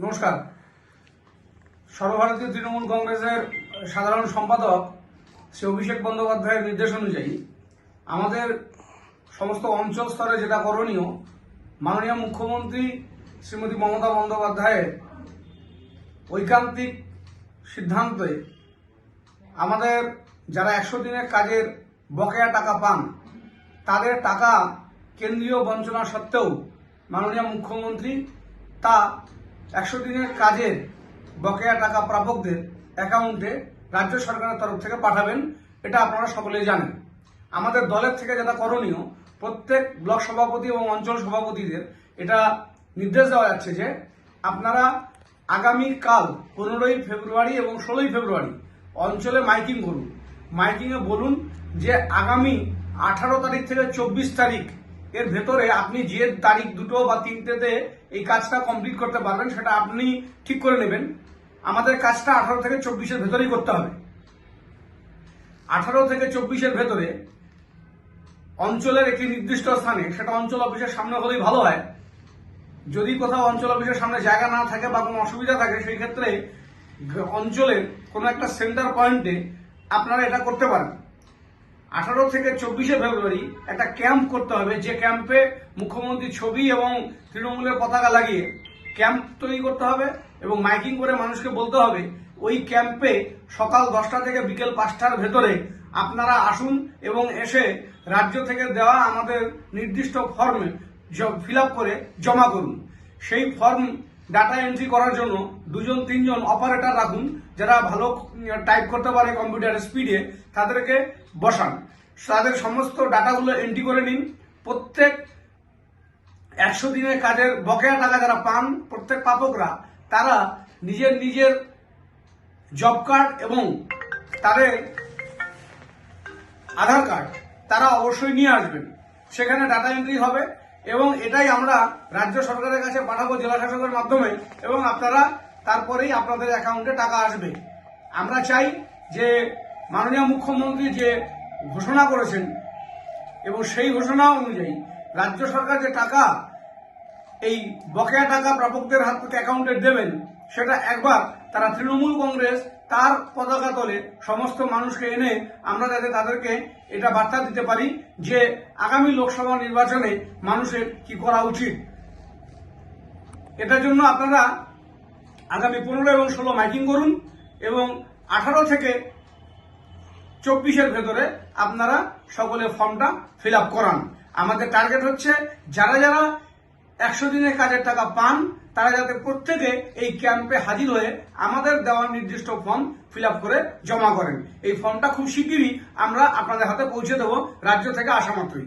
নমস্কার। সর্বভারতীয় তৃণমূল কংগ্রেসের সাধারণ সম্পাদক শ্রী অভিষেক বন্দ্যোপাধ্যায়ের নির্দেশ অনুযায়ী আমাদের সমস্ত অঞ্চল স্তরে যেটা করণীয়, মাননীয় মুখ্যমন্ত্রী শ্রীমতী মমতা বন্দ্যোপাধ্যায়ের ঐকান্তিক সিদ্ধান্তে আমাদের যারা একশো দিনের কাজের বকেয়া টাকা পান, তাদের টাকা কেন্দ্রীয় বঞ্চনা সত্ত্বেও মাননীয় মুখ্যমন্ত্রী তা একশো দিনের কাজের বকেয়া টাকা প্রাপকদের অ্যাকাউন্টে রাজ্য সরকারের তরফ থেকে পাঠাবেন, এটা আপনারা সকলেই জানেন। আমাদের দলের থেকে যেটা করণীয়, প্রত্যেক ব্লক সভাপতি এবং অঞ্চল সভাপতিদের এটা নির্দেশ দেওয়া যাচ্ছে যে আপনারা আগামী কাল পনেরোই ফেব্রুয়ারি এবং ষোলোই ফেব্রুয়ারি অঞ্চলে মাইকিং করুন। মাইকিংয়ে বলুন যে আগামী আঠারো তারিখ থেকে চব্বিশ তারিখ এর ভেতরে আপনি যে তারিখ দুটো বা তিনটেতে এই কাজটা কমপ্লিট করতে পারবেন, সেটা আপনি ঠিক করে নেবেন। আমাদের কাজটা আঠারো থেকে চব্বিশের ভেতরেই করতে হবে। আঠারো থেকে চব্বিশের ভেতরে অঞ্চলের একটি নির্দিষ্ট স্থানে, সেটা অঞ্চল অফিসের সামনে হলেই ভালো হয়। যদি কোথাও অঞ্চল অফিসের সামনে জায়গা না থাকে বা কোনো অসুবিধা থাকে, সেই ক্ষেত্রে অঞ্চলের কোনো একটা সেন্টার পয়েন্টে আপনারা এটা করতে পারেন। আঠারো থেকে চব্বিশে ফেব্রুয়ারি একটা ক্যাম্প করতে হবে, যে ক্যাম্পে মুখ্যমন্ত্রীর ছবি এবং তৃণমূলের পতাকা লাগিয়ে ক্যাম্প তৈরি করতে হবে এবং মাইকিং করে মানুষকে বলতে হবে, ওই ক্যাম্পে সকাল দশটা থেকে বিকেল পাঁচটার ভেতরে আপনারা আসুন এবং এসে রাজ্য থেকে দেওয়া আমাদের নির্দিষ্ট ফর্মে ফিল করে জমা করুন। সেই ফর্ম ডাটা এন্ট্রি করার জন্য দুজন, তিনজন অপারেটর রাখুন, যারা ভালো টাইপ করতে পারে কম্পিউটার স্পিডে তাদেরকে বসান। তাদের সমস্ত ডাটাগুলো এন্ট্রি করে নিন। প্রত্যেক একশো দিনের কাজের বকেয়া টাকা যারা পান, প্রত্যেক প্রাপকরা তারা নিজের নিজের জব কার্ড এবং তাদের আধার কার্ড তারা অবশ্যই নিয়ে আসবেন। সেখানে ডাটা এন্ট্রি হবে। এবং এটাই আমরা রাজ্য সরকারের কাছে পাঠাবো জেলা শাসকের মাধ্যমে, এবং আপনারা তারপরেই আপনাদের অ্যাকাউন্টে টাকা আসবে। আমরা চাই যে মাননীয় মুখ্যমন্ত্রী যে ঘোষণা করেছেন, এবং সেই ঘোষণা অনুযায়ী রাজ্য সরকার যে টাকা, এই বকেয়া টাকা প্রাপকদের হাত থেকে অ্যাকাউন্টে দেবেন, সেটা একবার তারা তৃণমূল কংগ্রেস তার পতাকা তলে সমস্ত মানুষকে এনে আমরা যাতে তাদেরকে এটা বার্তা দিতে পারি যে আগামী লোকসভা নির্বাচনে মানুষের কি করা উচিত। এটার জন্য আপনারা আগামী পনেরো এবং ষোলো মাইকিং করুন এবং আঠারো থেকে চব্বিশের ভেতরে আপনারা সকলে ফর্মটা ফিল আপ করান। আমাদের টার্গেট হচ্ছে যারা যারা একশো দিনের কাজের টাকা পান, তারা যাতে প্রত্যেকে এই ক্যাম্পে হাজির হয়ে আমাদের দেওয়া নির্দিষ্ট ফর্ম ফিল করে জমা করেন। এই ফর্মটা খুব শিগগিরই আমরা আপনাদের হাতে পৌঁছে দেবো, রাজ্য থেকে আসা মাত্রই।